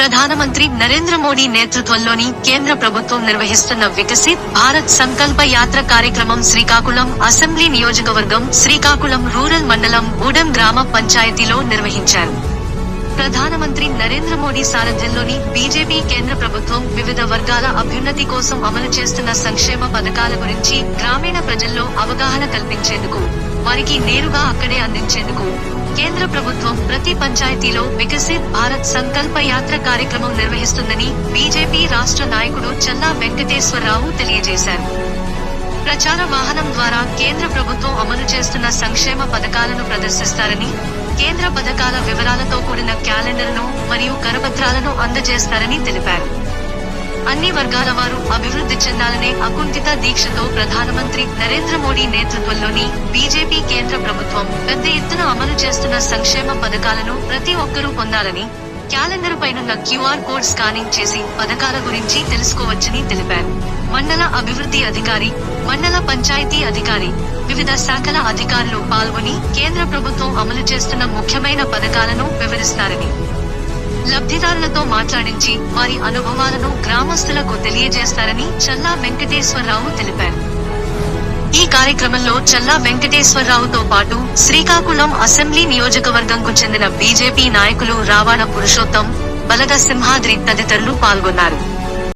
ప్రధానమంత్రి నరేంద్ర మోడీ నేతృత్వంలోని కేంద్ర ప్రభుత్వం నిర్వహిస్తున్న వికసిత్ భారత్ సంకల్ప యాత్ర కార్యక్రమం శ్రీకాకుళం అసెంబ్లీ నియోజకవర్గం శ్రీకాకుళం రూరల్ మండలం గూడెం గ్రామ పంచాయతీలో నిర్వహించారు. ప్రధానమంత్రి నరేంద్ర మోడీ సారథ్యంలోని బీజేపీ కేంద్ర ప్రభుత్వం వివిధ వర్గాల అభ్యున్నతి కోసం అమలు చేస్తున్న సంక్షేమ పథకాల గురించి గ్రామీణ ప్రజల్లో అవగాహన కల్పించేందుకు వారికి నేరుగా అక్కడే అందించేందుకు కేంద్ర ప్రభుత్వం ప్రతి పంచాయతీలో వికసిత్ భారత్ సంకల్ప యాత్ర కార్యక్రమం నిర్వహిస్తుందని బీజేపీ రాష్ట్ర నాయకుడు చల్లా వెంకటేశ్వరరావు తెలియజేశారు. ప్రచార వాహనం ద్వారా కేంద్ర ప్రభుత్వం అమలు చేస్తున్న సంక్షేమ పథకాలను ప్రదర్శిస్తారని కేంద్ర పథకాల వివరాలతో కూడిన క్యాలెండర్ను మరియు కరపత్రాలను అందజేస్తారని తెలిపారు. అన్ని వర్గాల వారు అభివృద్ధి చెందాలనే అకుంఠిత దీక్షతో ప్రధానమంత్రి నరేంద్ర మోడీ నేతృత్వంలోని బీజేపీ కేంద్ర ప్రభుత్వం పెద్ద ఎత్తున అమలు చేస్తున్న సంక్షేమ పథకాలను ప్రతి ఒక్కరూ పొందాలని క్యాలెండర్ పైనున్న క్యూఆర్ కోడ్ స్కానింగ్ చేసి పథకాల గురించి తెలుసుకోవచ్చని తెలిపారు. మండల అభివృద్ధి అధికారి మండల పంచాయతీ అధికారి వివిధ శాఖల అధికారులు పాల్గొని కేంద్ర ప్రభుత్వం అమలు చేస్తున్న ముఖ్యమైన పథకాలను వివరిస్తారని లబ్ధిదారులతో మాట్లాడించి వారి అనుభవాలను గ్రామస్తులకు తెలియజేస్తారని చల్లా వెంకటేశ్వరరావు తెలిపారు. ఈ కార్యక్రమంలో చల్లా వెంకటేశ్వరరావుతో పాటు శ్రీకాకుళం అసెంబ్లీ నియోజకవర్గంకు చెందిన బీజేపీ నాయకులు రావాణ పురుషోత్తం బలగ సింహాద్రి తదితరులు పాల్గొన్నారు.